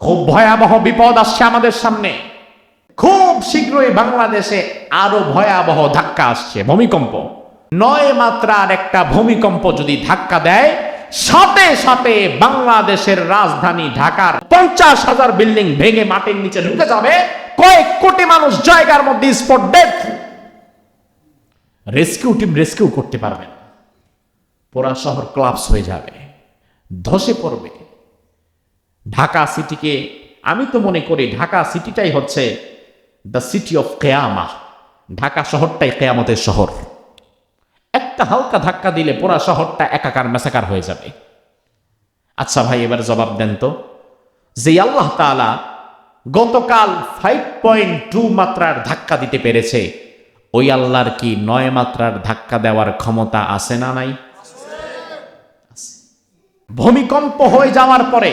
খুব ভয়াবহ বিপদ আসছে আমাদের সামনে। খুব শীঘ্রই বাংলাদেশে আরও ভয়াবহ ধাক্কা আসছে, ভূমিকম্প। নয় মাত্রার একটা ভূমিকম্প যদি ধাক্কা দেয়, সাথে সাথে বাংলাদেশের রাজধানী ঢাকার পঞ্চাশ হাজার বিল্ডিং ভেঙে মাটির নিচে ঢুকে যাবে। কয়েক কোটি মানুষ জায়গার মধ্যে spot death. Rescue team rescue করতে পারবে না। শহর ক্লাবস হয়ে যাবে। ধসে পড়বে। ঢাকা সিটিকে, আমি তো মনে করি ঢাকা সিটিটাই হচ্ছে দ্য সিটি অফ কেয়ামা ঢাকা শহরটাই কেয়ামতের শহর। একটা হালকা ধাক্কা দিলে পুরা শহরটা একাকার, মেসাকার হয়ে যাবে। আচ্ছা ভাই, এবার জবাব দেন তো। যে আল্লাহ তাআলা গতকাল ফাইভ পয়েন্ট টু মাত্রার ধাক্কা দিতে পেরেছে, ওই আল্লাহর কি নয় মাত্রার ধাক্কা দেওয়ার ক্ষমতা আছে না নাই? ভূমিকম্প হয়ে যাওয়ার পরে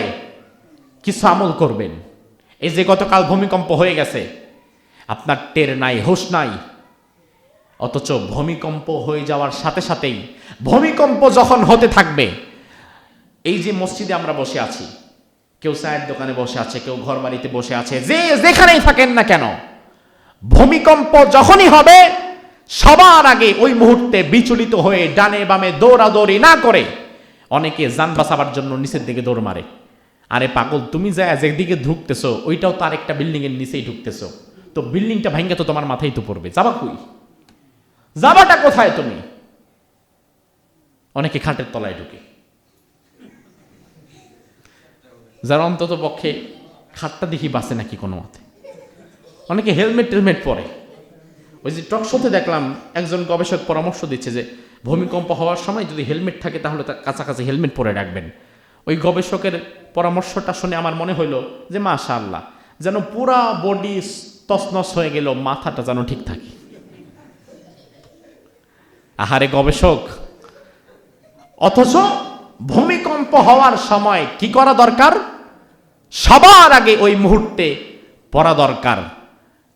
কিছু আমল করবেন। এই যে গতকাল ভূমিকম্প হয়ে গেছে, আপনার টের নাই, হুশ নাই। অথচ ভূমিকম্প হয়ে যাওয়ার সাথে সাথেই ভূমিকম্প যখন হতে থাকবে, এই যে মসজিদে আমরা বসে আছি, কেউ চায়ের দোকানে বসে আছে, কেউ ঘর বাড়িতে বসে আছে, যে যেখানেই থাকেন না কেন, ভূমিকম্প যখনই হবে, সবার আগে ওই মুহূর্তে বিচলিত হয়ে ডানে বামে দৌড়াদৌড়ি না করে অনেকে যান বাঁচাবার জন্য নিচের দিকে দৌড় মারে। আরে পাগল, তুমি যা যেদিকে ঢুকতেছো, ওইটাও তার একটা বিল্ডিং এর নিচেই ঢুকতেছো। তো বিল্ডিংটা ভাঙ্গে তো তোমার মাথায় তো পড়বে। যাবা কই? যাবাটা কোথায় তুমি? অনেকে খাটের তলায় ঢুকে। যারা অন্তত পক্ষে খাটটা দেখি বাঁচে নাকি কোনো মতে। অনেকে হেলমেট টেলমেট পরে। ওই যে টক শোতে দেখলাম, একজন গবেষক পরামর্শ দিচ্ছে যে, ভূমিকম্প হওয়ার সময় যদি হেলমেট থাকে তাহলে তার কাছাকাছি হেলমেট পরে রাখবেন। ওই গবেষকের পরামর্শটা শুনে আমার মনে হইল যে মাশা আল্লাহ যেন পুরা বডি তসনস হয়ে গেল, মাথাটা যেন ঠিক থাকে। আহারে গবেষক, অথচ ভূমিকম্প হওয়ার সময় কি করা দরকার? সবার আগে ওই মুহূর্তে পড়া দরকার।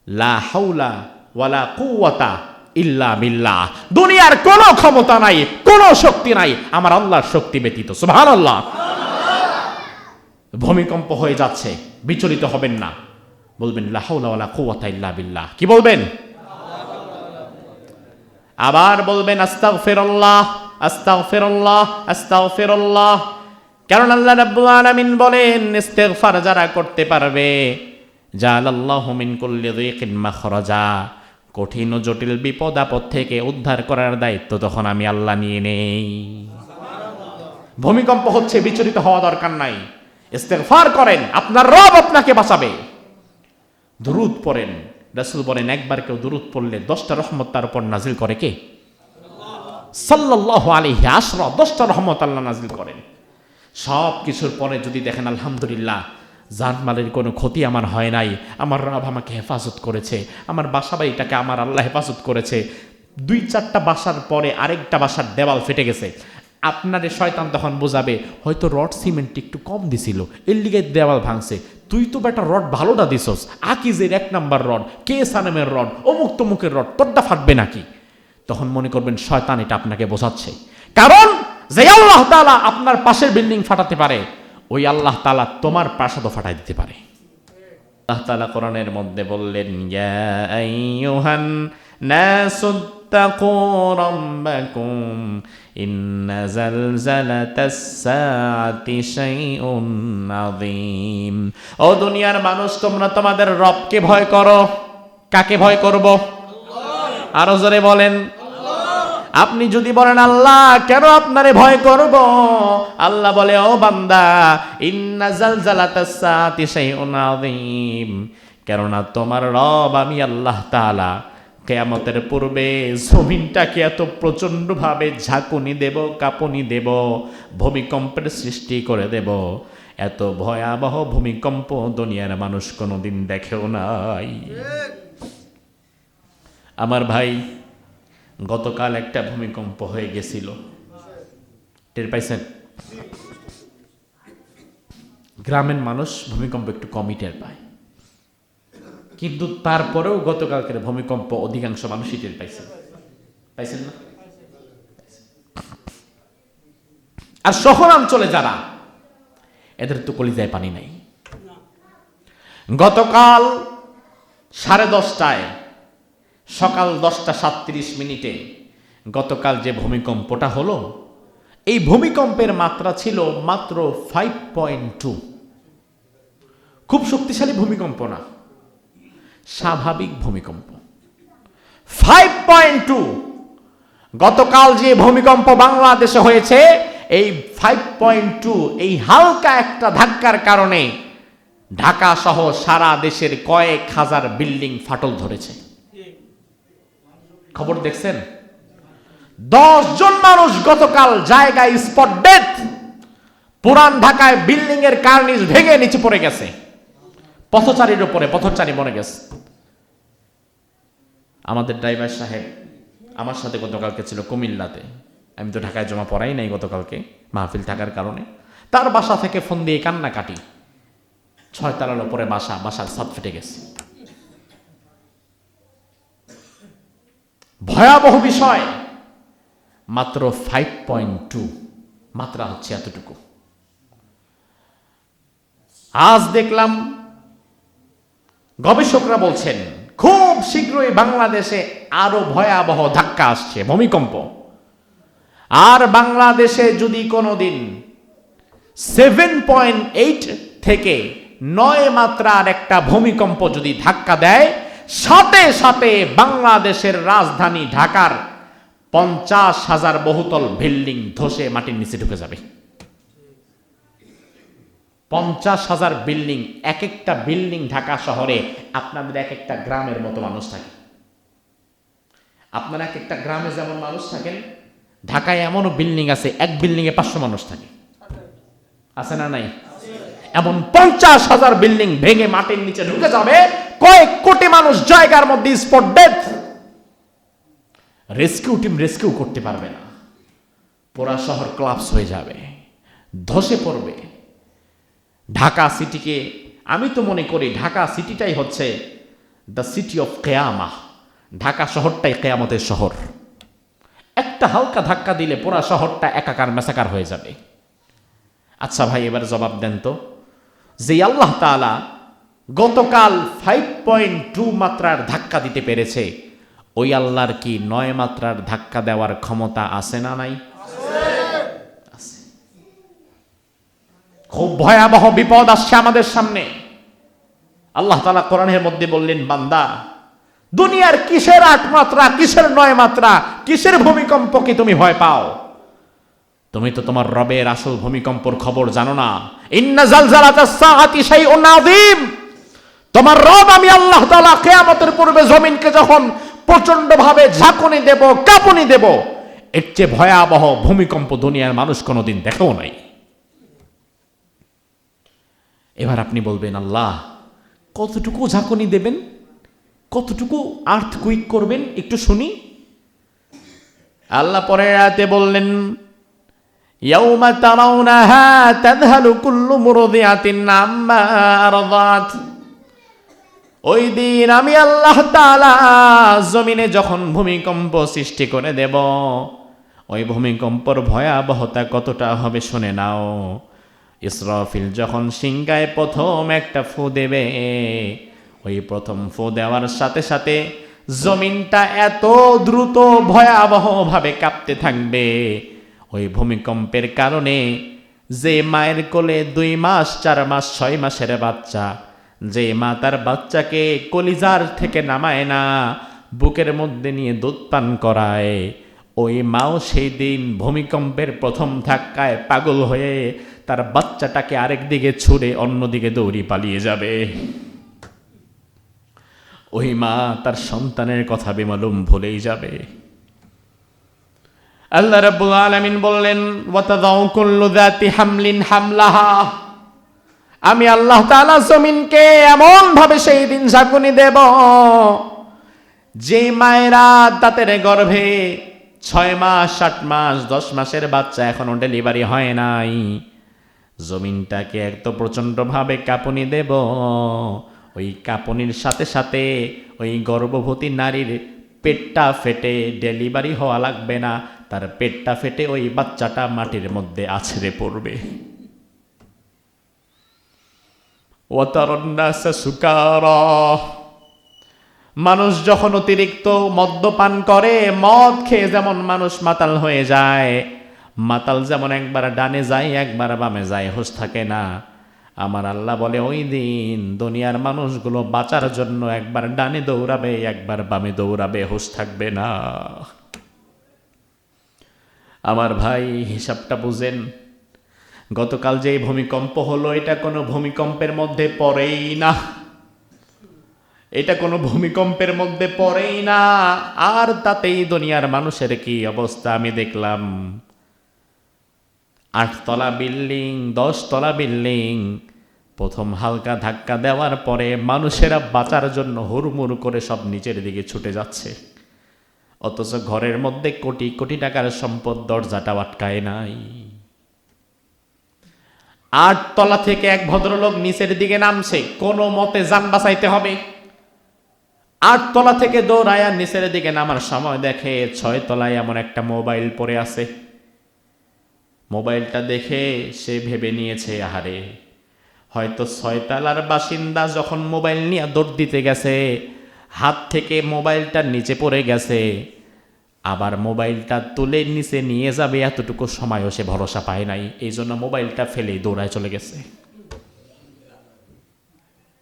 লা হাউলা ওয়ালা কুওয়াতা ইল্লা বিল্লাহ। দুনিয়ার কোনো ক্ষমতা নাই, কোনো শক্তি নাই, আমার আল্লাহর শক্তি ব্যতীত, সুবহানাল্লাহ। ভূমিকম্প হয়ে যাচ্ছে, বিচলিত হবেন না। বলবেন, লা হাউলা ওয়ালা কুওয়াতা ইল্লা বিল্লাহ। কি বলবেন? আবার বলবেন, আস্তাগফিরুল্লাহ আস্তাগফিরুল্লাহ আস্তাগফিরুল্লাহ। কারণ আল্লাহ রাব্বুল আলামিন বলেন, ইস্তেগফার যারা করতে পারবে, জালাল্লাহু মিন কুল্লি যিকিন মাখরাজা। কঠিন ও জটিল বিপদ আপদ থেকে উদ্ধার করার দায়িত্ব তখন আমি আল্লাহ নিয়ে নেই। ভূমিকম্প হচ্ছে, বিচলিত হওয়া দরকার নাই। ইস্তেগফার করেন, আপনার রব আপনাকে বাঁচাবে। দুরুদ পড়েন, রাসূল বলেন, একবার কেউ দুরুদ পড়লে দশটা রহমত তার উপর নাজিল করে কে? সাল্লাল্লাহু আলাইহি আশরা, দশটা রহমত আল্লাহ নাজিল করেন। সব কিছুর পরে যদি দেখেন, আলহামদুলিল্লাহ, জানমালের কোনো ক্ষতি আমার হয় নাই, আমার রব আমাকে হেফাজত করেছে, আমার বাসা বাড়িটাকে আমার আল্লাহ হেফাজত করেছে, দুই চারটা বাসার পরে আরেকটা বাসার দেওয়াল ফেটে গেছে আপনারে শয়তান তখন বোঝাবে, হয়তো রড সিমেন্ট একটু কম দিছিল, এর লিগে দেওয়াল ভাঙছে। তুই তো বেটা রড ভালোটা দিছস, আকিজের এক নাম্বার রড, কে সানেমের রড, অমুক তমুকের রড, তোরটা ফাটবে নাকি? তখন মনে করবেন শয়তান এটা আপনাকে বোঝাচ্ছে। কারণ যে আল্লাহ তালা আপনার পাশের বিল্ডিং ফাটাতে পারে, ওই আল্লাহ তালা তোমার প্রাসাদও ফাটাই দিতে পারে। আল্লাহ তাআলা কোরআনের মধ্যে বললেন, ইয়া আইয়ুহান নাসুত্তাকু রাব্বাকুম ইন্না জালজালাতাস সাআতি শাইউন আযীম ও দুনিয়ার মানুষ, তোমরা তোমাদের রবকে ভয় করো। কাকে ভয় করব? আরও জোরে বলেন। আপনি যদি বলেন, আল্লাহ, কেন আপনারে ভয় করব? আল্লাহ বলে, ও বান্দা, ইন্না জালজালাতাস সাআতি শাইউন আযীম। কেননা তোমার রব আমি আল্লাহ তাআলা। কেয়ামতের পূর্বে জমিনটাকে এত প্রচণ্ডভাবে ঝাঁকুনি দেব, কাঁপুনি দেব, ভূমিকম্পের সৃষ্টি করে দেব। এত ভয়াবহ ভূমিকম্প দুনিয়ার মানুষ কোনোদিন দেখেও নাই। আমার ভাই, গতকাল একটা ভূমিকম্প হয়ে গেছিল। টের পাইছেন? গ্রামের মানুষ ভূমিকম্প একটু কমই টের পায়। কিন্তু তারপরেও গতকালকের ভূমিকম্প অধিকাংশ মানুষই টের পাইছেন পাইছেন না? আর শহরাঞ্চলে যারা, এদের তো কলিজায় পানি নাই। গতকাল সাড়ে দশটায়, সকাল দশটা সাতত্রিশ মিনিটে গতকাল যে ভূমিকম্পটা হলো, এই ভূমিকম্পের মাত্রা ছিল মাত্র ফাইভ পয়েন্ট টু খুব শক্তিশালী ভূমিকম্প না। স্বাভাবিক ভূমিকম্প। ফাইভ পয়েন্ট টু গতকাল যে ভূমিকম্প বাংলাদেশে হয়েছে, এই ফাইভ পয়েন্ট টু এই হালকা একটা ধাক্কার কারণে ঢাকা সহ সারা দেশের কয়েক হাজার বিল্ডিং ফাটল ধরেছে। খবর দেখছেন? দশ জন মানুষ গতকাল জায়গায় স্পট ডেথ পুরান ঢাকায় বিল্ডিং এর কার্নিস ভেঙে নিচে পড়ে গেছে। পথচারীর উপরে, পথচারী মনে গেছে। আমাদের ড্রাইভার সাহেব আমার সাথে গতকালকে ছিল কুমিল্লাতে। আমি তো ঢাকায় জমা পড়াই নাই গতকালকে, মাহফিল থাকার কারণে। তার বাসা থেকে ফোন দিয়ে কান্না কাটি ছয় তালার উপরে বাসা, বাসার ছাদ ফেটে গেছে। ভয়াবহ বিষয়। মাত্র ফাইভ পয়েন্ট টু মাত্রা হচ্ছে এতটুকু। আজ দেখলাম গবেষকরা বলছেন খুব শীঘ্রই বাংলাদেশে আরও ভয়াবহ ধাক্কা আসছে, ভূমিকম্প। আর বাংলাদেশে যদি কোনোদিন সেভেন পয়েন্ট এইট থেকে নয় মাত্রার একটা ভূমিকম্প যদি ধাক্কা দেয়, সাথে সাথে বাংলাদেশের রাজধানী ঢাকার পঞ্চাশ হাজার বহুতল বিল্ডিং ধসে মাটির নিচে ঢুকে যাবে। পঞ্চাশ হাজার বিল্ডিং এক একটা বিল্ডিং ঢাকা শহরে, আপনাদের এক একটা গ্রামের মতো মানুষ থাকে। আপনারা এক একটা গ্রামে যেমন মানুষ থাকেন, ঢাকায় এমনও বিল্ডিং আছে, এক বিল্ডিংয়ে পাঁচশো মানুষ থাকে। আছে না নাই? এমন পঞ্চাশ হাজার বিল্ডিং ভেঙে মাটির নিচে ঢুকে যাবে, কয়েক কোটি মানুষ জায়গার মধ্যে spot death. Rescue team rescue করতে পারবে না। পোড়া শহর ক্লাপস হয়ে যাবে। ধসে পড়বে। ঢাকা সিটিকে, আমি তো মনে করি ঢাকা সিটিটাই হচ্ছে দ্য সিটি অফ কেয়ামা ঢাকা শহরটাই কেয়ামতের শহর। একটা হালকা ধাক্কা দিলে পুরা শহরটা একাকার মেসাকার হয়ে যাবে। আচ্ছা ভাই, এবার জবাব দেন তো। যে আল্লাহ তাআলা গতকাল ফাইভ পয়েন্ট টু মাত্রার ধাক্কা দিতে পেরেছে, ওই আল্লাহর কি নয় মাত্রার ধাক্কা দেওয়ার ক্ষমতা আছে না নাই? খুব ভয়াবহ বিপদ আসছে আমাদের সামনে। আল্লাহ তালা কোরআনের মধ্যে বললেন, বান্দা, দুনিয়ার কিসের আট মাত্রা কিসের নয় মাত্রা কিসের ভূমিকম্পকে তুমি ভয় পাও? তুমি তো তোমার রবের আসল ভূমিকম্পর খবর জানো না। তোমার রব, আমি আল্লাহ তাআলা কিয়ামতের পূর্বে জমিনকে যখন প্রচণ্ড ভাবে ঝাঁকুনি দেব, কাঁপুনি দেব, এর চেয়ে ভয়াবহ ভূমিকম্প দুনিয়ার মানুষ কোনোদিন দেখেও নাই। এবার আপনি বলবেন, আল্লাহ, কতটুকু ঝাঁকুনি দেবেন? কতটুকু আর্থ কুইক করবেন? একটু শুনি। আল্লাহ পরে রাতে বললেন, ইয়াউমা তারাউনাহা তাদহালু কুল্লু মুরদিআতিন আম্মা আরদাত। ওই দিন আমি আল্লাহ তাআলা জমিনে যখন ভূমিকম্প সৃষ্টি করে দেব, ওই ভূমিকম্পর ভয়াবহতা কতটা হবে শুনে নাও। ইসরাফিল যখন সিংগায় প্রথম একটা ফু দেবে, ওই প্রথম ফু দেওয়ার সাথে সাথে জমিনটা এত দ্রুত ভয়াবহভাবে কাঁপতে থাকবে। ওই ভূমিকম্পের কারণে যে মায়ের কোলে দুই মাস, চার মাস, ছয় মাসের বাচ্চা, যে মা তার বাচ্চাকে কলিজার থেকে নামায় না, বুকের মধ্যে নিয়ে দুধ পান করায়, ওই মাও সেই দিন ভূমিকম্পের প্রথম ধাক্কায় পাগল হয়ে তার বাচ্চাটাকে আরেক দিকে ছুড়ে অন্যদিকে দৌড়ি পালিয়ে যাবে। ওই মা তার সন্তানের কথা বেমালুম ভুলেই যাবে। আল্লাহ রাব্বুল আলামিন বললেন, ওয়াতাদাউ কুল্লু যাতি হামলিন হামলাহা। আমি আল্লাহ তাআলা জমিনকে এমন ভাবে সেই দিন ঝাঁকুনি দেব, যে মায়েরা দাঁতের গর্ভে ছয় মাস সাত মাস, দশ মাসের বাচ্চা এখনও ডেলিভারি হয় নাই। জমিনটাকে এত প্রচণ্ডভাবে কাঁপুনি দেব। ওই কাঁপুনির সাথে সাথে ওই গর্ভবতী নারীর পেটটা ফেটে ডেলিভারি হওয়া লাগবে না। তার পেটটা ফেটে ওই বাচ্চাটা মাটির মধ্যে আছড়ে পড়বে। মানুষ যখন অতিরিক্ত মদ্যপান করে, মদ খেয়ে যেমন মানুষ মাতাল হয়ে যায় মাতাল যেমন একবার ডানে যায়, একবার বামে যায়, হুশ থাকে না। আমার আল্লাহ বলে, ওই দিন দুনিয়ার মানুষগুলো বাঁচার জন্য একবার ডানে দৌড়াবে, একবার বামে দৌড়াবে, হুশ থাকবে না। আমার ভাই, হিসাবটা বুঝেন। গতকাল যে ভূমিকম্প হলো, এটা কোনো ভূমিকম্পের মধ্যে পড়েই না। এটা কোনো ভূমিকম্পের মধ্যে পড়েই না। আর তাতেই দুনিয়ার মানুষের কি অবস্থা আমি দেখলাম। আটতলা বিল্ডিং, দশতলা বিল্ডিং। প্রথম হালকা ধাক্কা দেওয়ার পরে মানুষেরা বাঁচার জন্য হুড়মুড় করে সব নিচের দিকে ছুটে যাচ্ছে। অথচ ঘরের মধ্যে কোটি কোটি টাকার সম্পদ দরজাটা আটকায় নাই। আটতলা থেকে এক ভদ্রলোক নিচের দিকে নামছে, কোনো মতে যান বাঁচাইতে হবে। আটতলা থেকে দৌড়ায়া নিচের দিকে নামার সময় দেখে ছয় তলায় এমন একটা মোবাইল পড়ে আছে। মোবাইলটা দেখে সে ভেবে নিয়েছে, আহারে। হয়তো ছয়তলার বাসিন্দা যখন মোবাইল নিয়ে দৌড় দিতে গেছে, হাত থেকে মোবাইলটা নিচে পড়ে গেছে। আবার মোবাইলটা তুলে নিচে নিয়ে যাবে, এতটুকু সময়ও সে ভরসা পায় নাই। এই জন্য মোবাইলটা ফেলেই দৌড়ায় চলে গেছে।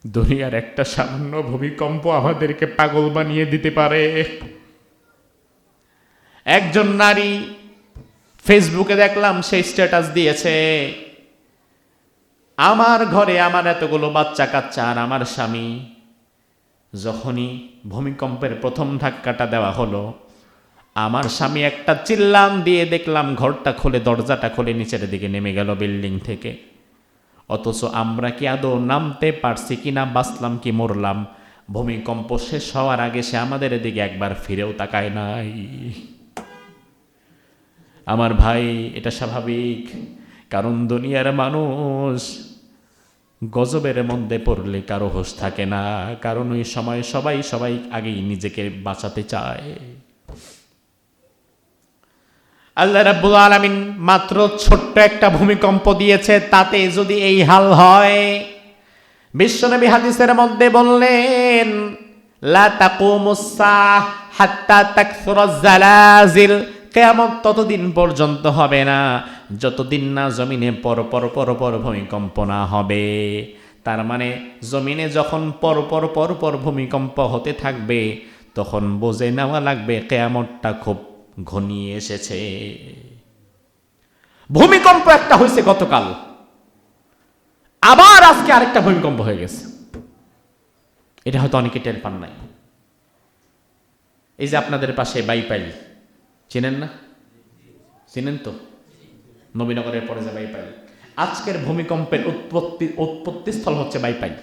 দুনিয়ার একটা সামান্য ভূমিকম্প আমাদেরকে পাগল বানিয়ে দিতে পারে। একজন নারী ফেসবুকে দেখলাম সেই স্ট্যাটাস দিয়েছে, আমার ঘরে আমার এতগুলো বাচ্চা কাচ্চা আর আমার স্বামী। যখনই ভূমিকম্পের প্রথম ধাক্কাটা দেওয়া হলো, আমার স্বামী একটা চিল্লাম দিয়ে দেখলাম ঘরটা খুলে, দরজাটা খুলে নিচের দিকে নেমে গেল বিল্ডিং থেকে। অথচ আমরা কি আদৌ নামতে পারছি কি না, বাঁচলাম কি মরলাম, ভূমিকম্প শেষ হওয়ার আগে সে আমাদের দিকে একবার ফিরেও তাকায় নাই। আমার ভাই, এটা স্বাভাবিক। কারণ দুনিয়ার মানুষ গজবের মধ্যে পড়লে কারও হোশ থাকে না। কারণ ওই সময় সবাই সবাই আগেই নিজেকে বাঁচাতে চায়। আল্লাহ রাব্বুল আলামিন মাত্র ছোট্ট একটা ভূমিকম্প দিয়েছে, তাতে যদি এই হাল হয়, বিশ্বনবী হাদিসের মধ্যে বললেন, লা তাকুমুস সাহ হাত্তা তাকসুরাজ জালাজিল কেয়ামত ততদিন পর্যন্ত হবে না। যতদিন না জমিনে পর পর পর পর ভূমিকম্প না হবে। তার মানে জমিনে যখন পর পর পর পর ভূমিকম্প হতে থাকবে, তখন বোঝে নেওয়া লাগবে কেয়ামতটা খুব ঘনিয়ে এসেছে। ভূমিকম্প একটা হয়েছে গতকাল। আবার আজকে আরেকটা ভূমিকম্প হয়ে গেছে। এটা হয়তো অনেকে টের পান নাই। এই যে আপনাদের পাশে বাইপাইল। চেনেন না? চিনেন তো? নবীনগরের পরে যে বাইপাইল। আজকের ভূমিকম্পের উৎপত্তি উৎপত্তি স্থল হচ্ছে বাইপাইল।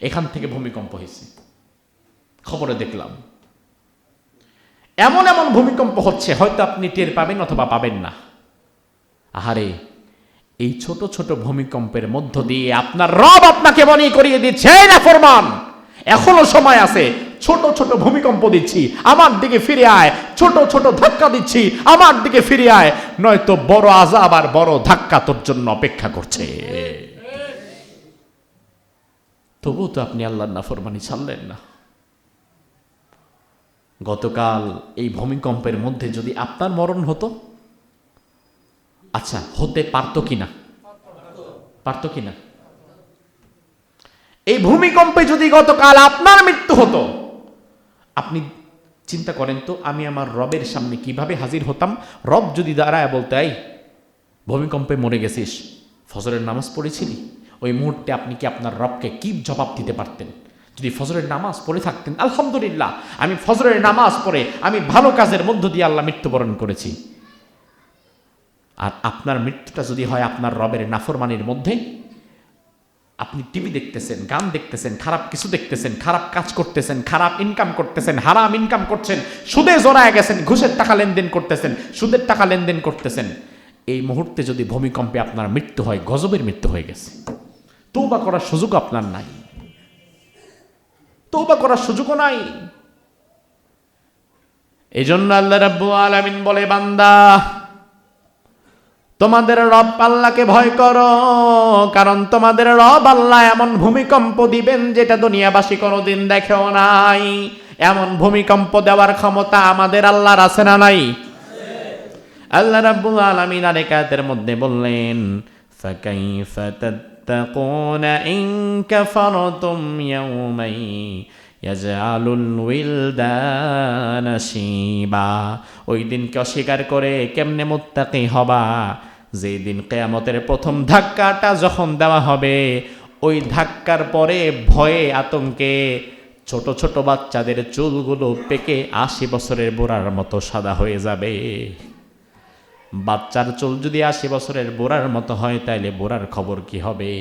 এখান থেকে ভূমিকম্প হয়েছে। খবরে দেখলাম। এমন এমন ভূমিকম্প হচ্ছে, হয়তো আপনি টের পাবেন অথবা পাবেন না। আহারে, এই ছোট ছোট ভূমিকম্পের মধ্য দিয়ে আপনার রব আপনাকে মনে করিয়ে দিচ্ছে না ফরমান, এখনও সময় আছে ছোট ছোট ভূমিকম্প দিচ্ছি, আমার দিকে ফিরে আয়। ছোট ছোট ধাক্কা দিচ্ছি, আমার দিকে ফিরে আয়। নয়তো বড় আজাব আর বড় ধাক্কা তোর জন্য অপেক্ষা করছে। তবুও তো আপনি আল্লাহর নাফরমানি ছাড়লেন না। গতকাল এই ভূমিকম্পের মধ্যে যদি আপনার মরণ হতো আচ্ছা হতে পারতো কিনা পারতো কিনা এই ভূমিকম্পে যদি গতকাল আপনার মৃত্যু হতো আপনি চিন্তা করেন তো, আমি আমার রবের সামনে কীভাবে হাজির হতাম? রব যদি দাঁড়ায় বলতে, এই, ভূমিকম্পে মরে গেছিস, ফজরের নামাজ পড়েছিলি? ওই মুহূর্তে আপনি কি আপনার রবকে কি জবাব দিতে পারতেন? যদি ফজরের নামাজ পড়ে থাকতেন, আলহামদুলিল্লাহ, আমি ফজরের নামাজ পড়ে, আমি ভালো কাজের মধ্য দিয়ে আল্লাহ মৃত্যুবরণ করেছি। আর আপনার মৃত্যুটা যদি হয় আপনার রবের নাফরমানির মধ্যে আপনি টিভি দেখতেছেন, গান দেখতেছেন, খারাপ কিছু দেখতেছেন, খারাপ কাজ করতেছেন, খারাপ ইনকাম করতেছেন, হারাম ইনকাম করছেন, সুদে জড়ায় গেছেন, ঘুষের টাকা লেনদেন করতেছেন, সুদের টাকা লেনদেন করতেছেন। এই মুহূর্তে যদি ভূমিকম্পে আপনার মৃত্যু হয়, গজবের মৃত্যু হয়ে গেছে। তৌবা করার সুযোগ আপনার নাই। তৌবা করার সুযোগও নাই। এই জন্য আল্লাহ রাব্বু আলামিন বলে, বান্দা তোমাদের রব আল্লাহকে ভয় করো কারণ তোমাদের রব আল্লাহ এমন ভূমিকম্প দিবেন যেটা দুনিয়াবাসী কোনোদিন দেখেও নাই এমন ভূমিকম্প দেওয়ার ক্ষমতা আমাদের আল্লাহর আছে না নাই আল্লাহ রাব্বুল আলামিন আরেক আয়াতের মধ্যে বললেন فكيف تتقون إن كفرتم يوما يجعل الولدان شيبا ওই দিনকে অস্বীকার করে কেমনে মুত্তাকি হবা যেই দিন কেয়ামতের প্রথম ধাক্কাটা যখন দেওয়া হবে, ওই ধাক্কার পরে ভয়ে আতঙ্কে ছোট ছোট বাচ্চাদের চুলগুলো পেকে আশি বছরের বুড়ার মতো সাদা হয়ে যাবে। বাচ্চার চুল যদি আশি বছরের বুড়ার মতো হয়, তাইলে বুড়ার খবর কি হবে?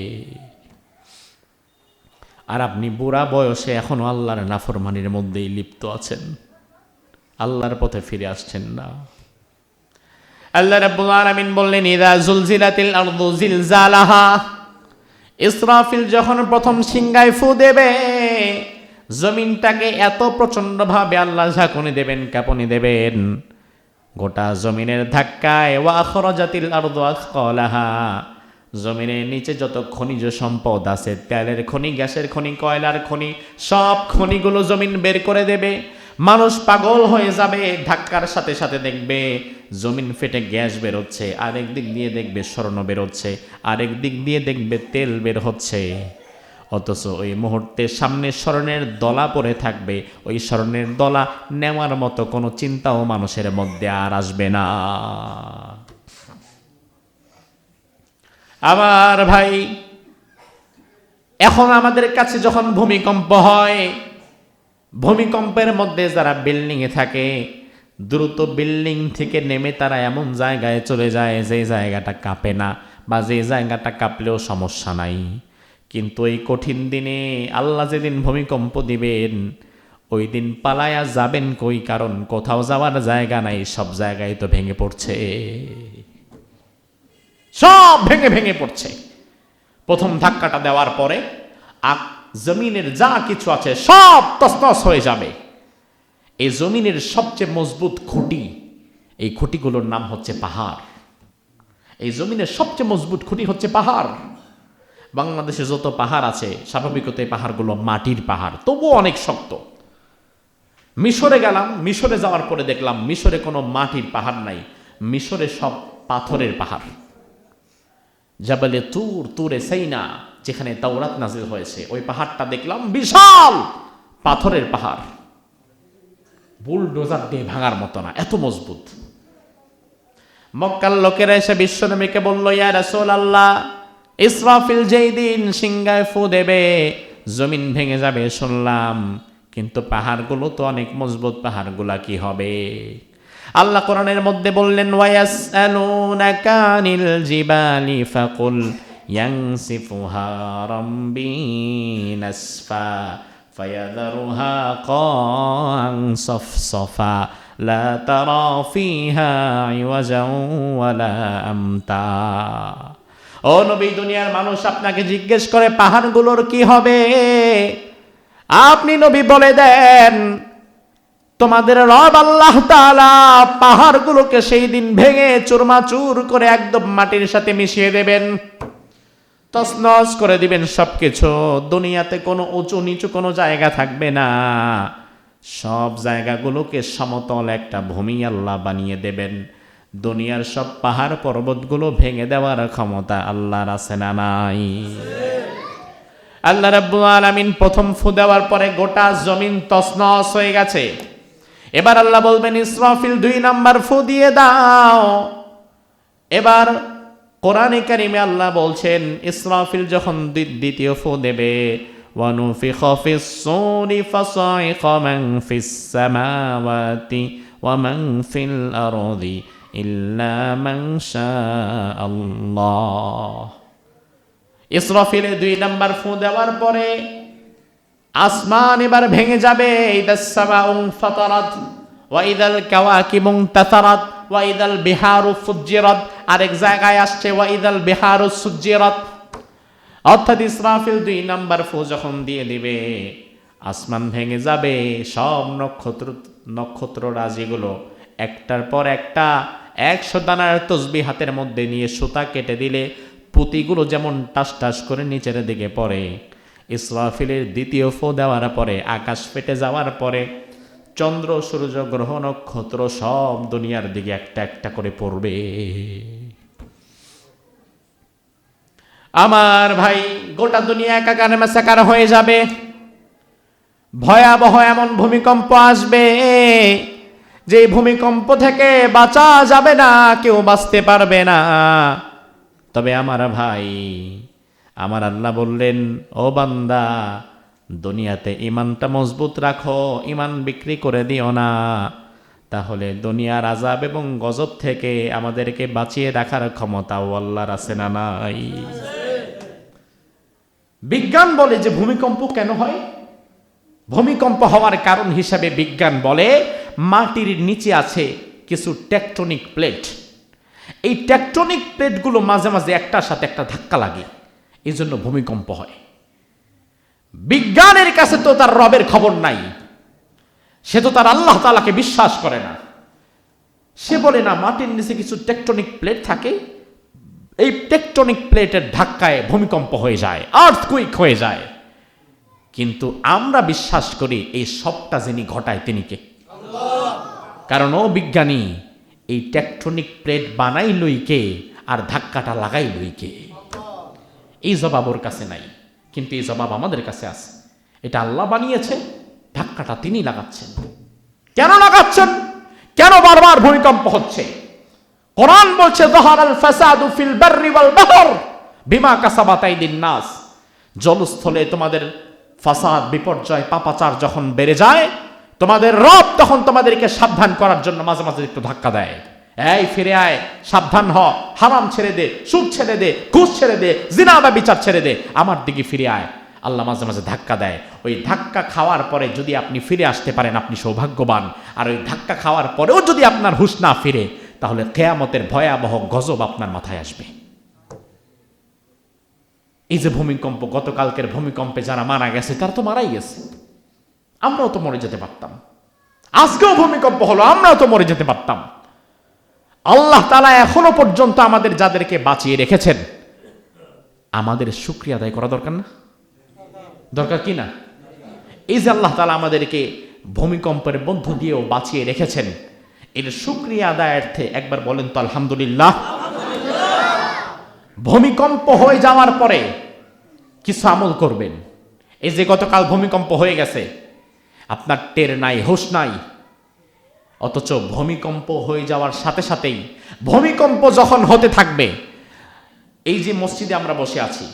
আর আপনি বুড়া বয়সে এখনও আল্লাহর নাফরমানির মধ্যেই লিপ্ত আছেন। আল্লাহর পথে ফিরে আসছেন না। আল্লাহ রাব্বুল আলামিন বললেন, ইদা জুলজিলাতিল আরদু জিলজালাহা। ইসরাফিল যখন প্রথম সিংগায় ফু দেবে, জমিনটাকে এত প্রচণ্ডভাবে আল্লাহ ঝাঁকুনি দেবেন, কাঁপুনি দেবেন। গোটা জমিনের ধাক্কায়, ওয়া খরজাতিল আরদু আসকলাহা জমিনের নিচে যত খনিজ সম্পদ আছে, তেলের খনি, গ্যাসের খনি, কয়লার খনি, সব খনিগুলো জমিন বের করে দেবে। মানুষ পাগল হয়ে যাবে, ধাক্কার সাথে সাথে দেখবে জমিন ফেটে গ্যাস বেরোচ্ছে, আরেক দিক দিয়ে দেখবে স্বর্ণ বেরোচ্ছে, আরেক দিক দিয়ে দেখবে তেল বের হচ্ছে। অথচ ওই মুহূর্তে সামনে স্মরণের দলা পড়ে থাকবে, ওই স্মরণের দলা নেওয়ার মতো কোনো চিন্তাও মানুষের মধ্যে আর আসবে না। আবার ভাই, এখন আমাদের কাছে যখন ভূমিকম্প হয় ভূমিকম্পের মধ্যে যারা বিল্ডিংয়ে থাকে, দ্রুত বিল্ডিং থেকে নেমে তারা এমন জায়গায় চলে যায় যে জায়গাটা কাঁপে না বা যে জায়গাটা কাঁপলেও সমস্যা নাই। কিন্তু এই কঠিন দিনে আল্লাহ যেদিন ভূমিকম্প দিবেন ওই দিন পালায়া যাবেন কই কারণ? কোথাও যাওয়ার জায়গা নাই, সব জায়গায় তো ভেঙে পড়ছে। সব ভেঙে ভেঙে পড়ছে। প্রথম ধাক্কাটা দেওয়ার পরে আক জমিনের যা কিছু আছে সব তসনস হয়ে যাবে। এই জমিনের সবচেয়ে মজবুত খুঁটি, এই খুঁটিগুলোর নাম হচ্ছে পাহাড়। এই জমিনের সবচেয়ে মজবুত খুঁটি হচ্ছে পাহাড়। বাংলাদেশে যত পাহাড় আছে স্বাভাবিকত এই পাহাড়গুলো মাটির পাহাড়, তবুও অনেক শক্ত। মিশরে গেলাম, মিশরে যাওয়ার পরে দেখলাম মিশরে কোনো মাটির পাহাড় নাই, মিশরে সব পাথরের পাহাড়। জাবালে তুর, তুরে সেইনা যেখানে তাওরাত নাজিল হয়েছে, ওই পাহাড়টা দেখলাম বিশাল পাথরের পাহাড়। বুলডোজার দিয়ে ভাঙার মতো না, এত মজবুত। মক্কার লোকেরা এসে বিশ্বনবীকে বলল, ইয়া রাসূল আল্লাহ ইসরাফিল যেই দিন সিংগায় ফু দেবে, জমিন ভেঙে যাবে, শুনলাম। কিন্তু পাহাড়গুলো তো অনেক মজবুত, পাহাড়গুলা কি হবে? আল্লাহ কোরআনের মধ্যে বললেন, ওয়ায়াসআলুনাকা আনিল জিবালি, ফাকুল ইয়ানসিফুহা রাব্বি নাসফা فيذرها قاعا صفصفا لا ترى فيها عوجا ولا أمتا ও নবী দুনিয়ার মানুষ আপনাকে জিজ্ঞেস করে পাহাড়গুলোর কি হবে আপনি নবী বলে দেন তোমাদের রব আল্লাহ তাআলা পাহাড়গুলোকে সেই দিন ভেঙে চুরমাচুর করে একদম মাটির সাথে মিশিয়ে দেবেন তসনস করে দিবেন সবকিছু। দুনিয়াতে কোনো উঁচু নিচু কোনো জায়গা থাকবে না। সব জায়গাগুলোকে সমতল একটা ভূমি আল্লাহ বানিয়ে দেবেন। দুনিয়ার সব পাহাড় পর্বতগুলো ভেঙে দেওয়ার ক্ষমতা আল্লাহর আছে না নাই? আল্লাহ রাব্বুল আলামিন প্রথম ফু দেওয়ার পরে গোটা জমিন তসনস হয়ে গেছে। এবার আল্লাহ বলবেন, ইসরাফিল দুই নাম্বার ফু দিয়ে দাও। এবার কোরআনে কারিমে আল্লাহ বলছেন ইসরাফিল যখন দ্বি- দ্বিতীয় ফু দেবে ونفخ في الصور فصعق من في السماوات ومن في الأرض إلا من شاء الله ইসরাফিলে দুই নাম্বার ফু দেওয়ার পরে আসমান এবার ভেঙে যাবে ইদাস সামাউ ফাতারাত ওয়া ইদাল কাওয়াকিবু তাতারাত ওয়া ইদাল বিহারু ফুজ্জিরাত। আরেক জায়গায় আসছে ওয়া ইদাল বিহারু সুজ্জিরাত। অর্থাৎ ইসরাফিল দুই নাম্বার ফু যখন দিয়ে দিবে, আসমান ভেঙে যাবে, সব নক্ষত্র নক্ষত্র রাজিগুলো একটার পর একটা একশো দানার তসবি হাতের মধ্যে নিয়ে সুতা কেটে দিলে পুঁতিগুলো যেমন টাস টাস করে নিচের দিকে পড়ে। ইসরাফিলের দ্বিতীয় ফো দেওয়ার পরে, আকাশ ফেটে যাওয়ার পরে চন্দ্র, সূর্য, গ্রহ, নক্ষত্র সব দুনিয়ার দিকে একটা একটা করে পড়বে। আমার ভাই, গোটা দুনিয়া একাকার মেসাকার হয়ে যাবে। ভয়াবহ এমন ভূমিকম্প আসবে যে ভূমিকম্প থেকে বাঁচা যাবে না, কেউ বাঁচতে পারবে না। তবে আমার ভাই, আমার আল্লাহ বললেন, ও বান্দা দুনিয়াতে ইমানটা মজবুত রাখো, ইমান বিক্রি করে দিও না। তাহলে দুনিয়ার আজাব এবং গজব থেকে আমাদেরকে বাঁচিয়ে রাখার ক্ষমতাও আল্লাহর আছে না নাই? বিজ্ঞান বলে যে ভূমিকম্প কেন হয়? ভূমিকম্প হওয়ার কারণ হিসাবে বিজ্ঞান বলে মাটির নিচে আছে কিছু টেকটনিক প্লেট। এই টেকটনিক প্লেটগুলো মাঝে মাঝে একটার সাথে একটা ধাক্কা লাগে। এই জন্য ভূমিকম্প হয়। বিজ্ঞানের কাছে তো তার রবের খবর নাই। সে তো তার আল্লাহ তালাকে বিশ্বাস করে না। সে বলে, না, মাটির নিচে কিছু টেকটনিক প্লেট থাকে। এই টেকটনিক প্লেটের ধাক্কায় ভূমিকম্প হয়ে যায় আর্থকুইক হয়ে যায়। কিন্তু আমরা বিশ্বাস করি এই সবটা যিনি ঘটায় তিনি কে? কারণ ও বিজ্ঞানী, এই টেকটনিক প্লেট বানাই লইকে আর ধাক্কাটা লাগাই লইকে এই জবাব ওর কাছে নাই। কিন্তু এই জবাব আমাদের কাছে আছে। এটা আল্লাহ বানিয়েছে, ধাক্কাটা তিনি লাগাচ্ছেন। কেন লাগাচ্ছেন? কেন বারবার ভূমিকম্প হচ্ছে? কোরআন বলছে দহারাল ফাসাদু ফিল বাররি নাস। জলস্থলে তোমাদের ফাসাদ বিপর্যয়, পাপাচার যখন বেড়ে যায়, তোমাদের রব তখন তোমাদেরকে সাবধান করার জন্য মাঝে মাঝে একটু ধাক্কা দেয়। এই, ফিরে আয়। সাবধান হ। হারাম ছেড়ে দে, সুদ ছেড়ে দে, ঘুষ ছেড়ে দে, জিনা বা বিচার ছেড়ে দে। আমার দিকে ফিরে আয়। আল্লাহ মাঝে মাঝে ধাক্কা দেয়। ওই ধাক্কা খাওয়ার পরে যদি আপনি ফিরে আসতে পারেন, আপনি সৌভাগ্যবান। আর ওই ধাক্কা খাওয়ার পরেও যদি আপনার হুশ না ফিরে, তাহলে কেয়ামতের ভয়াবহ গজব আপনার মাথায় আসবে। এই যে ভূমিকম্প, গতকালকের ভূমিকম্পে যারা মারা গেছে, তারা তো মারাই গেছে। আমরাও তো মরে যেতে পারতাম। আজকেও ভূমিকম্প হলো, আমরাও তো মরে যেতে পারতাম। আল্লাহ তালা এখনও পর্যন্ত আমাদের যাদেরকে বাঁচিয়ে রেখেছেন, আমাদের শুক্রিয়া আদায় করা দরকার না? দরকার কি না? এই যে আল্লাহ তালা আমাদেরকে ভূমিকম্পের বন্ধু দিয়েও বাঁচিয়ে রেখেছেন, এর শুক্রিয়া আদায়ার্থে একবার বলেন তো আলহামদুলিল্লাহ। ভূমিকম্প হয়ে যাওয়ার পরে কিছু আমল করবেন। এই যে গতকাল ভূমিকম্প হয়ে গেছে, আপনার টের নাই, হোশ নাই অথচ ভূমিকম্প হয়ে যাওয়ার সাথে সাথেই ভূমিকম্প যখন হতে থাকবে, এই যে মসজিদে আমরা বসে আছি,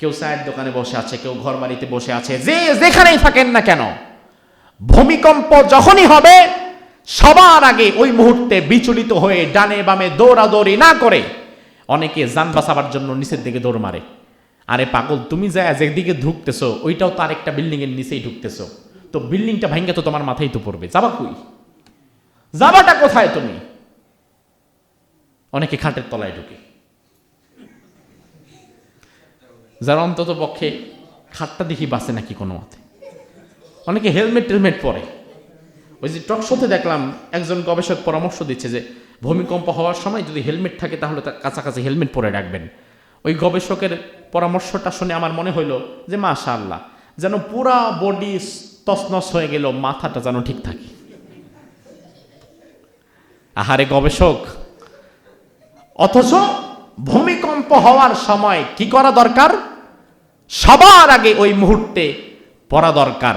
কেউ চায়ের দোকানে বসে আছে, কেউ ঘর বাড়িতে বসে আছে, যে যেখানেই থাকেন না কেন, ভূমিকম্প যখনই হবে, সবার আগে ওই মুহূর্তে বিচলিত হয়ে ডানে বামে দৌড়াদৌড়ি না করে অনেকে যান বাঁচাবার জন্য নিচের দিকে দৌড় মারে। আরে পাগল, তুমি যা যেদিকে ঢুকতেছো, ওইটাও তার একটা বিল্ডিং এর নিচেই ঢুকতেছো। তো বিল্ডিংটা ভাঙ্গে তো তোমার মাথায় তো পড়বে, যাবা কই? যাবাটা কোথায় তুমি? অনেকে খাটের তলায় ঢুকে। যারা অন্তত পক্ষে খাটটা দেখি বাঁচে নাকি কোনো মতে। অনেকে হেলমেট টেলমেট পরে। ওই যে টক শোতে দেখলাম একজন গবেষক পরামর্শ দিচ্ছে যে, ভূমিকম্প হওয়ার সময় যদি হেলমেট থাকে তাহলে তার কাছাকাছি হেলমেট পরে রাখবেন। ওই গবেষকের পরামর্শটা শুনে আমার মনে হইল যে মাশা আল্লাহ যেন পুরা বডি তসনস হয়ে গেল মাথাটা যেন ঠিক থাকে। আহারে গবেষক। অথচ ভূমিকম্প হওয়ার সময় কি করা দরকার? সবার আগে ওই মুহূর্তে পড়া দরকার।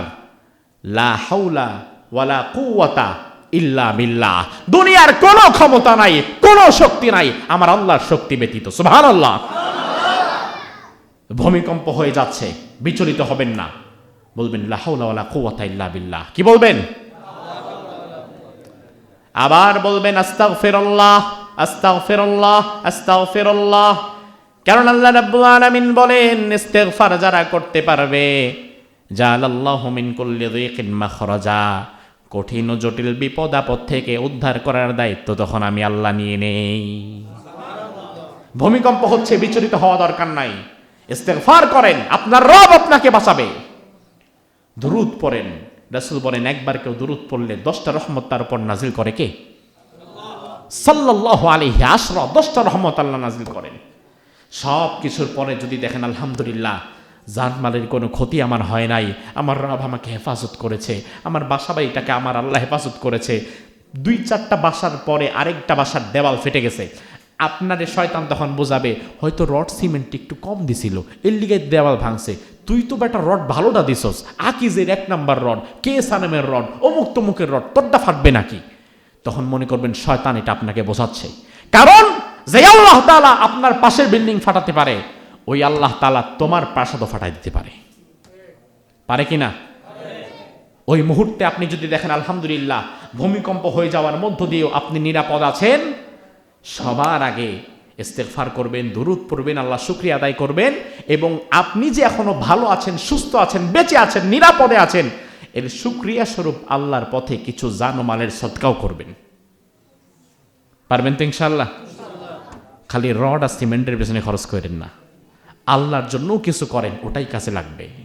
লা হাউলা ওয়ালা ইল্লা বিল্লাহ। দুনিয়ার কোনো ক্ষমতা নাই, কোনো শক্তি নাই, আমার আল্লাহর শক্তি ব্যতীত। সুবহানাল্লাহ। ভূমিকম্প হয়ে যাচ্ছে, বিচলিত হবেন না। বলবেন, লা হাউলা ওয়ালা কুওয়াতা ইল্লা বিল্লাহ। কি বলবেন? আবার বলবেন, আস্তাগফিরুল্লাহ আস্তাগফিরুল্লাহ আস্তাগফিরুল্লাহ। কারণ আল্লাহ রাব্বুল বলেন যারা করতে পারবে কঠিন ও জটিল বিপদ আপদ থেকে উদ্ধার করার দায়িত্ব তখন আমি আল্লাহ নিয়ে নেই। ভূমিকম্প হচ্ছে, বিচলিত হওয়া দরকার নাই। ইস্তেগফার করেন, আপনার রব আপনাকে বাঁচাবে। দ্রুত পড়েন রাসূল বলেন, একবার কেউ দূরত পড়লে দশটা রহমত তার উপর নাজিল করে কে? সাল্লাহ আলহি আশরা, দশটা রহমত আল্লাহ নাজিল করেন। সব কিছুর পরে যদি দেখেন, আলহামদুলিল্লাহ, জানমালের কোনো ক্ষতি আমার হয় নাই। আমার রব আমাকে হেফাজত করেছে। আমার বাসা বাড়িটাকে আমার আল্লাহ হেফাজত করেছে। দুই চারটা বাসার পরে আরেকটা বাসার দেওয়াল ফেটে গেছে। আপনারে শয়তান তখন বোঝাবে, হয়তো রড সিমেন্ট একটু কম দিছিল। এর লিগে দেওয়াল ভাঙছে। তুই তো বেটা রড ভালোটা দিছস। আকিজের এক নাম্বার রড কে সানেমের রড, অমুক তমুকের রড তোরটা ফাটবে নাকি? তখন মনে করবেন শয়তান এটা আপনাকে বোঝাচ্ছে। কারণ যে আল্লাহ তালা আপনার পাশের বিল্ডিং ফাটাতে পারে, ওই আল্লাহ তালা তোমার প্রাসাদও ফাটাই দিতে পারে। পারে কি না? ওই মুহূর্তে আপনি যদি দেখেন, আলহামদুলিল্লাহ, ভূমিকম্প হয়ে যাওয়ার মধ্য দিয়েও আপনি নিরাপদ আছেন, সবার আগে ইস্তেগফার করবেন, দুরুদ পড়বেন, আল্লাহ শুক্রিয়া আদায় করবেন এবং আপনি যে এখনও ভালো আছেন, সুস্থ আছেন, বেঁচে আছেন, নিরাপদে আছেন, এর শুক্রিয়া স্বরূপ আল্লাহর পথে কিছু জানমালের সৎকাও করবেন। পারবেন তো ইনশাল্লাহ খালি রড আর সিমেন্টের পেছনে খরচ করেন না। আল্লাহর জন্যও কিছু করেন, ওটাই কাছে লাগবে।